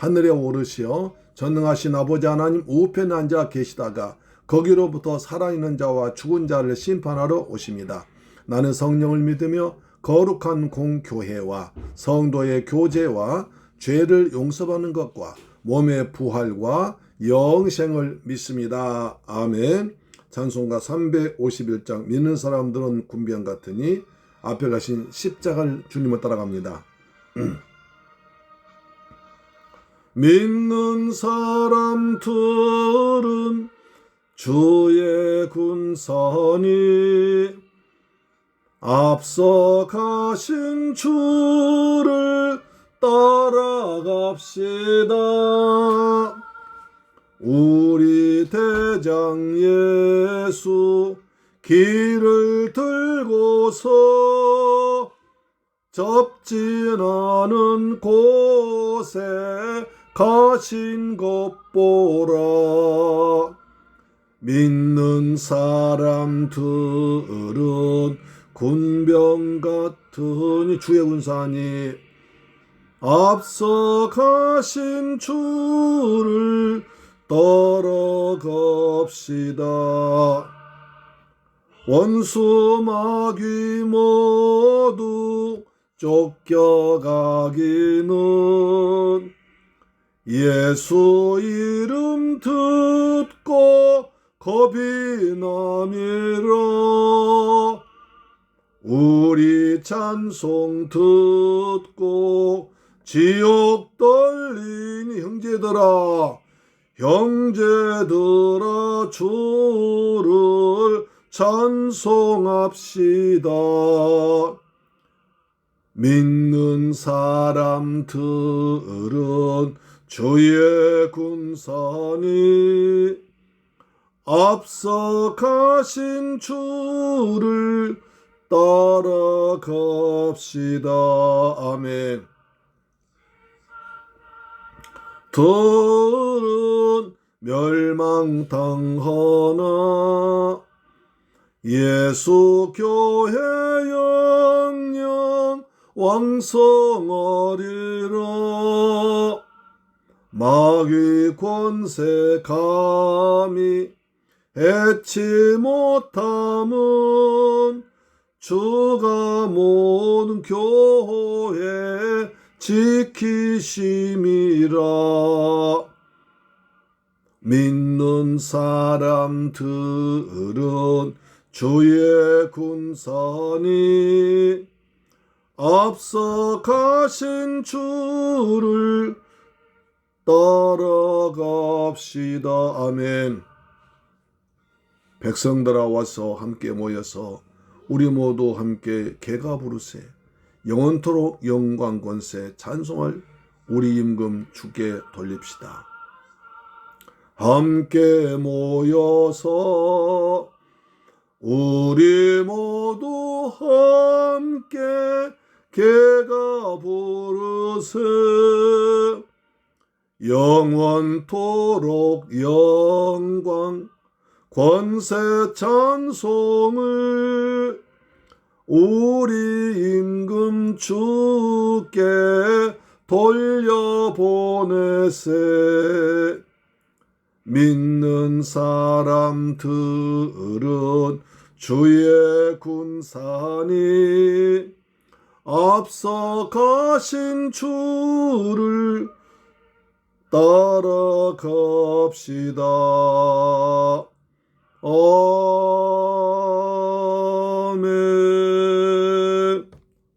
하늘에 오르시어 전능하신 아버지 하나님 우편에 앉아 계시다가 거기로부터 살아있는 자와 죽은 자를 심판하러 오십니다. 나는 성령을 믿으며 거룩한 공교회와 성도의 교제와 죄를 용서받는 것과 몸의 부활과 영생을 믿습니다. 아멘. 찬송가 351장 믿는 사람들은 군병 같으니 앞에 가신 십자가를 주님을 따라갑니다. 믿는 사람들은 주의 군선이 앞서 가신 주를 따라갑시다. 우리 대장 예수 길을 들고서 접진 않은 곳에 가신 것 보라 믿는 사람들은 군병 같으니 주의 군사니 앞서 가신 주를 따라갑시다. 원수 마귀 모두 쫓겨가기는 예수 이름 듣고 겁이 나밀어 우리 찬송 듣고 지옥 떨리니 형제들아 형제들아 주를 찬송합시다. 믿는 사람들은 주의 군산이 앞서 가신 주를 따라갑시다. 아멘. 들은 멸망당하나 예수 교회 영영 왕성하리라 마귀 권세 감히 해치 못함은 주가 모든 교회 지키심이라. 믿는 사람들은 주의 군산이 앞서 가신 주를 따라갑시다. 아멘. 백성들아 와서 함께 모여서 우리 모두 함께 개가 부르세 영원토록 영광 권세 찬송할 우리 임금 주께 돌립시다. 함께 모여서 우리 모두 함께 개가 부르세 영원토록 영광 권세 찬송을 우리 임금 주께 돌려보내세. 믿는 사람들은 주의 군산이 앞서 가신 주를 따라갑시다. 아멘.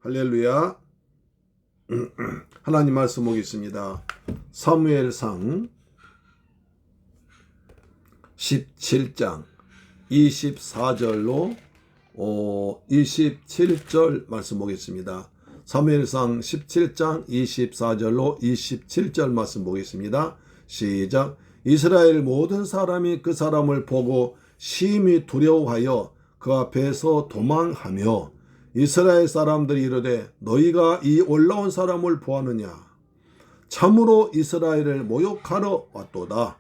할렐루야. 하나님 말씀 보겠습니다. 사무엘상 17장 24절로 어, 27절 말씀 보겠습니다. 사무엘상 17장 24절로 27절 말씀 보겠습니다. 시작. 이스라엘 모든 사람이 그 사람을 보고 심히 두려워하여 그 앞에서 도망하며 이스라엘 사람들이 이르되 너희가 이 올라온 사람을 보았느냐 참으로 이스라엘을 모욕하러 왔도다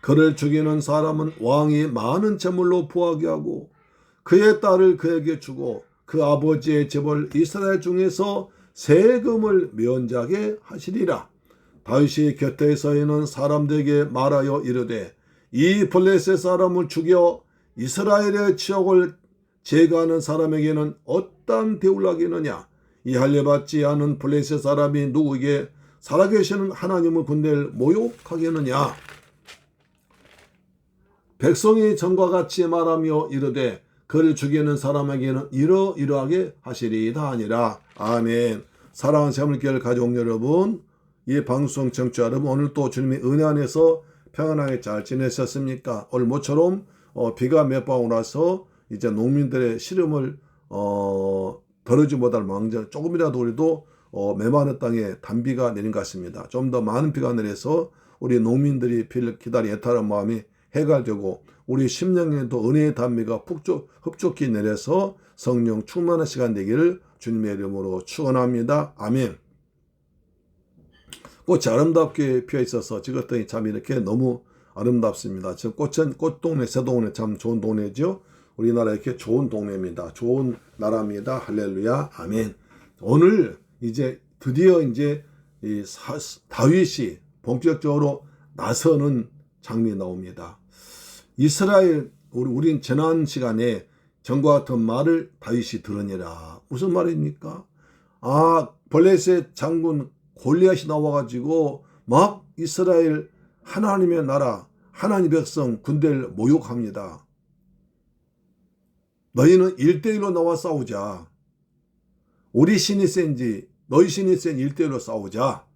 그를 죽이는 사람은 왕이 많은 재물로 부하게 하고 그의 딸을 그에게 주고 그 아버지의 재벌 이스라엘 중에서 세금을 면제하게 하시리라. 다윗이 곁에 서 있는 사람들에게 말하여 이르되 이 블레셋 사람을 죽여 이스라엘의 지역을 제거하는 사람에게는 어떠한 대우를 하겠느냐 이 할례 받지 않은 블레셋 사람이 누구에게 살아계시는 하나님의 군대를 모욕하겠느냐 백성이 전과 같이 말하며 이르되 그를 죽이는 사람에게는 이러이러하게 하시리이다 아니라. 아멘. 사랑하는 세물교회 가족 여러분 이 방송 청취자 여러분 오늘 또 주님의 은혜 안에서 평안하게 잘 지내셨습니까? 오늘 모처럼 어, 비가 몇방 오라서 이제 농민들의 시름을 어, 덜어지 못할 망정 조금이라도 우리도 어, 메마른 땅에 단비가 내린 것 같습니다. 좀 더 많은 비가 내려서 우리 농민들이 비를 기다리 애타는 마음이 해갈되고 우리 심령에도 은혜의 단미가 푹 흡족히 내려서 성령 충만한 시간 되기를 주님의 이름으로 축원합니다. 아멘. 꽃이 아름답게 피어 있어서 찍었더니 참 이렇게 너무 아름답습니다. 저 꽃은 꽃동네 새동네 참 좋은 동네죠. 우리나라 이렇게 좋은 동네입니다. 좋은 나라입니다. 할렐루야. 아멘. 오늘 이제 드디어 이제 이 사, 다윗이 본격적으로 나서는 장면이 나옵니다. 이스라엘 우리 우린 지난 시간에 전과 같은 말을 다윗이 들으니라. 무슨 말입니까? 아 블레셋 장군 골리앗이 나와 가지고 막 이스라엘 하나님의 나라 하나님 백성 군대를 모욕합니다. 너희는 일대일로 나와 싸우자. 우리 신이 센지 너희 신이 센 일대일로 싸우자.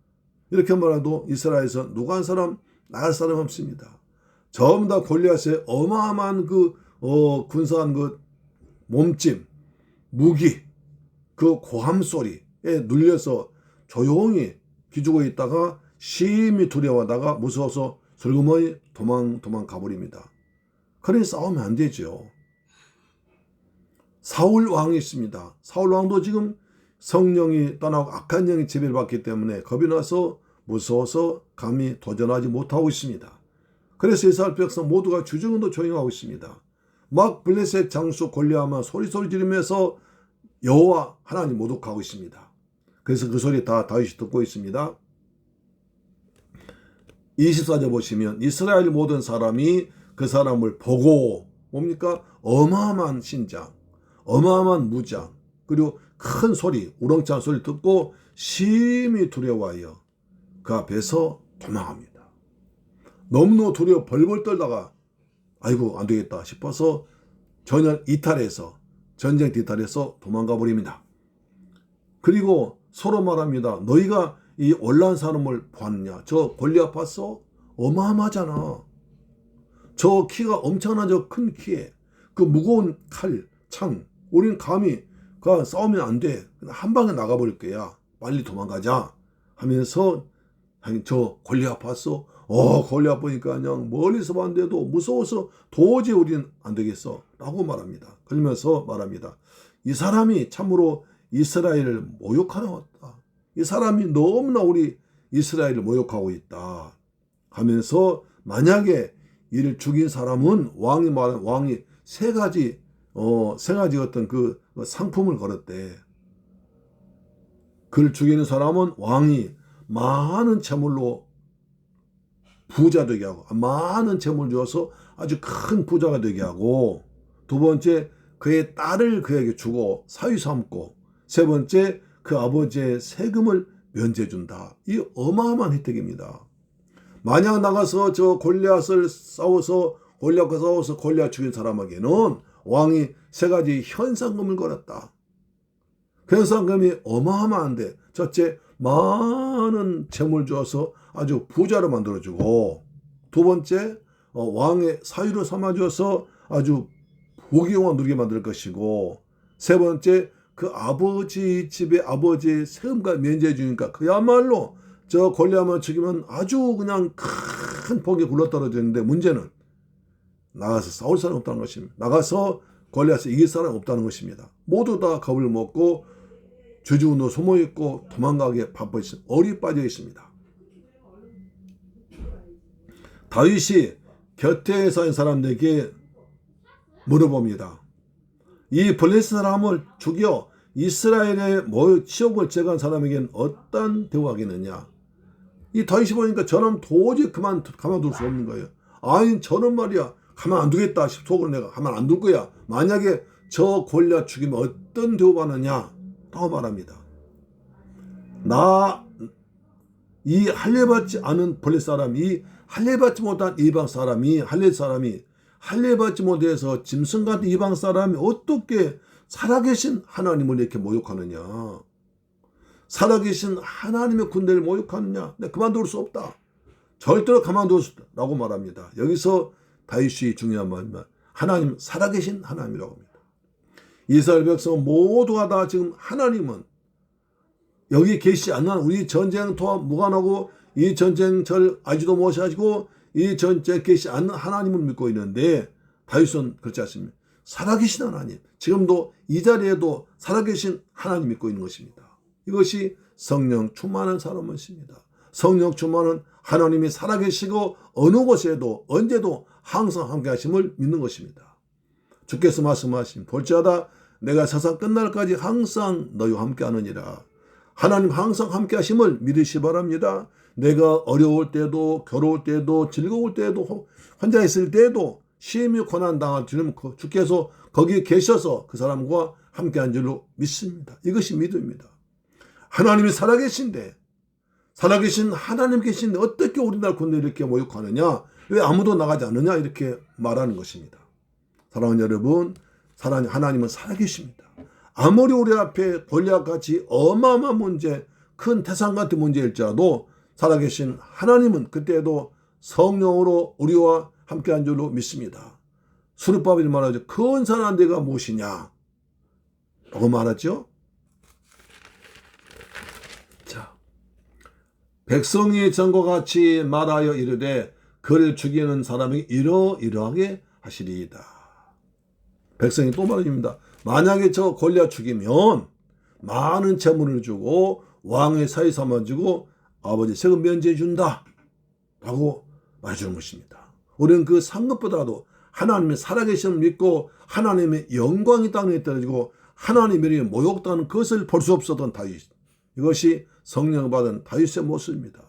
이렇게 말해도 이스라엘에서 누가 한 사람 나갈 사람 없습니다. 전부 다 골리앗의 어마어마한 그 어, 군사한 그 몸짐, 무기, 그 고함 소리에 눌려서 조용히 기죽어 있다가 심히 두려워하다가 무서워서 슬그머니 도망 도망 가버립니다. 그래 싸우면 안 되죠. 사울 왕이 있습니다. 사울 왕도 지금 성령이 떠나고 악한 영이 지배를 받기 때문에 겁이 나서 무서워서 감히 도전하지 못하고 있습니다. 그래서 이스라엘 백성 모두가 주중도 조용하고 있습니다. 막 블레셋 장수 골리아만 소리소리 지르면서 여호와 하나님 모독하고 있습니다. 그래서 그 소리 다 다윗이 듣고 있습니다. 24절 보시면 이스라엘 모든 사람이 그 사람을 보고 뭡니까? 어마어마한 신장, 어마어마한 무장, 그리고 큰 소리, 우렁찬 소리 듣고 심히 두려워하여 그 앞에서 도망합니다. 너무너무 두려워 벌벌 떨다가 아이고 안 되겠다 싶어서 전혀 이탈해서 전쟁 뒤탈해서 도망가 버립니다. 그리고 서로 말합니다. 너희가 이 올라온 사람을 보았냐? 저 골리앗 봤어? 어마어마하잖아. 저 키가 엄청난 저 큰 키에 그 무거운 칼, 창. 우리는 감히 그 싸우면 안 돼. 한 방에 나가버릴 거야. 빨리 도망가자. 하면서 저 골리앗 봤어? 어, 골리앗 보니까 그냥 멀리서 봤는데도 무서워서 도저히 우리는 안 되겠어. 라고 말합니다. 그러면서 말합니다. 이 사람이 참으로 이스라엘을 모욕하러 왔다. 이 사람이 너무나 우리 이스라엘을 모욕하고 있다. 하면서 만약에 이를 죽인 사람은 왕이 말한 왕이 세 가지 어, 세 가지 어떤 그 상품을 걸었대. 그를 죽이는 사람은 왕이 많은 재물로 부자 되게 하고 많은 재물 주어서 아주 큰 부자가 되게 하고 두 번째 그의 딸을 그에게 주고 사위 삼고 세 번째 그 아버지의 세금을 면제 준다. 이 어마어마한 혜택입니다. 만약 나가서 저 골리앗을 싸워서 골리앗과 싸워서 골리앗 죽인 사람에게는 왕이 세 가지 현상금을 걸었다. 그 현상금이 어마어마한데 첫째 많은 재물 주어서 아주 부자로 만들어주고 두 번째 어, 왕의 사유로 삼아줘서 아주 부귀영화 누리게 만들 것이고 세 번째 그 아버지 집에 아버지의 세금과 면제해 주니까 그야말로 저 권리하면 죽이면 아주 그냥 큰 폭이 굴러떨어지는데 문제는 나가서 싸울 사람 없다는 것입니다. 나가서 골리앗을 이길 사람 없다는 것입니다. 모두 다 겁을 먹고 주주운도 소모 있고 도망가기에 바빠 있습니다. 어리 빠져 있습니다. 다윗이 곁에 서 있는 사람들에게 물어봅니다. 이 블레스 사람을 죽여 이스라엘의 모 치욕을 제거한 사람에게는 어떤 대우하겠느냐? 이 다윗이 보니까 저는 도저히 그만 가만둘 수 없는 거예요. 아니 저는 말이야 가만 안 두겠다 싶 속으로 내가 가만 안 둘 거야. 만약에 저 골리앗 죽이면 어떤 대우받느냐? 라고 말합니다. 나 이 할례받지 않은 블레 사람이 할례받지 못한 이방 사람이 할례 사람이 할례받지 못해서 짐승 같은 이방 사람이 어떻게 살아계신 하나님을 이렇게 모욕하느냐? 살아계신 하나님의 군대를 모욕하느냐? 내 그만둘 수 없다. 절대로 가만둘 수 없다라고 말합니다. 여기서 다윗이 중요한 말입니다. 하나님 살아계신 하나님이라고 합니다. 이스라엘 백성 모두가 다 지금 하나님은 여기 계시지 않는 우리 전쟁터와 무관하고 이 전쟁절 아지도 못하시고 이 전쟁 계시지 않는 하나님을 믿고 있는데 다윗은 그렇지 않습니다. 살아계신 하나님 지금도 이 자리에도 살아계신 하나님 믿고 있는 것입니다. 이것이 성령 충만한 사람은 있습니다. 성령 충만은 하나님이 살아계시고 어느 곳에도 언제도 항상 함께 하심을 믿는 것입니다. 주께서 말씀하신 볼지어다 내가 세상 끝날까지 항상 너희와 함께 하느니라. 하나님 항상 함께 하심을 믿으시 바랍니다. 내가 어려울 때도 괴로울 때도 즐거울 때도 혼자 있을 때도 시험이 고난 당할 줄은 주께서 거기 계셔서 그 사람과 함께 한 줄로 믿습니다. 이것이 믿음입니다. 하나님이 살아계신데 살아계신 하나님 계신데 어떻게 우리나라 군대 이렇게 모욕하느냐 왜 아무도 나가지 않느냐 이렇게 말하는 것입니다. 사랑하는 여러분 사랑하는 하나님은 살아계십니다. 아무리 우리 앞에 골리앗같이 어마어마한 문제 큰 태산 같은 문제일지라도 살아계신 하나님은 그때도 성령으로 우리와 함께한 줄로 믿습니다. 수르바벨이 말하죠. 근사한 데가 무엇이냐? 라고 말하죠. 자, 백성이 전과 같이 말하여 이르되 그를 죽이는 사람이 이러이러하게 하시리이다. 백성이 또 말합니다. 만약에 저 골리앗 죽이면 많은 재물을 주고 왕의 사위 삼아 주고 아버지 세금 면제해 준다. 라고 말해주는 것입니다. 우리는 그 상급보다도 하나님의 살아계심을 믿고 하나님의 영광이 땅에 떨어지고 하나님의 모욕당하는 것을 볼 수 없었던 다윗. 이것이 성령 받은 다윗의 모습입니다.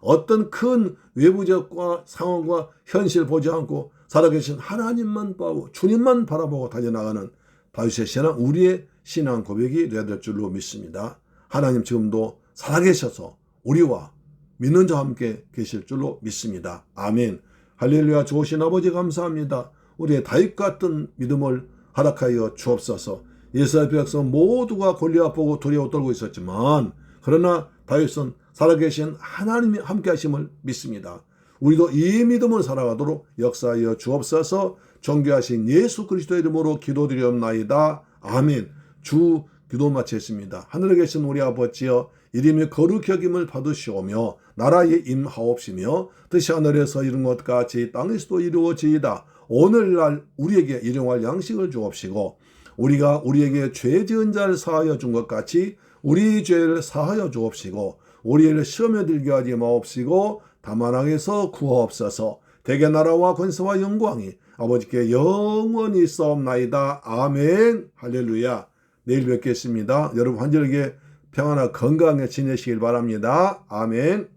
어떤 큰 외부적과 상황과 현실을 보지 않고 살아계신 하나님만 보고 주님만 바라보고 달려나가는 다윗의 신앙, 우리의 신앙 고백이 되어야 될 줄로 믿습니다. 하나님 지금도 살아계셔서 우리와 믿는 자와 함께 계실 줄로 믿습니다. 아멘. 할렐루야 좋으신 아버지 감사합니다. 우리의 다윗 같은 믿음을 허락하여 주옵소서. 이스라엘 백성 모두가 골리앗 보고 두려워 떨고 있었지만 그러나 다윗은 살아계신 하나님이 함께 하심을 믿습니다. 우리도 이 믿음을 살아가도록 역사하여 주옵소서 존귀하신 예수 그리스도의 이름으로 기도드리옵나이다. 아멘. 주 기도 마쳤습니다. 하늘에 계신 우리 아버지여 이름이 거룩히 여김을 받으시오며 나라에 임하옵시며 뜻이 하늘에서 이룬 것 같이 땅에서도 이루어지이다. 오늘날 우리에게 일용할 양식을 주옵시고 우리가 우리에게 죄 지은 자를 사하여 준 것 같이 우리 죄를 사하여 주옵시고 우리를 시험에 들게 하지 마옵시고 다만 악에서 구하옵소서 대개 나라와 권세와 영광이 아버지께 영원히 있사옵나이다. 아멘 할렐루야 내일 뵙겠습니다. 여러분 환절기에 평안하 건강하게 지내시길 바랍니다. 아멘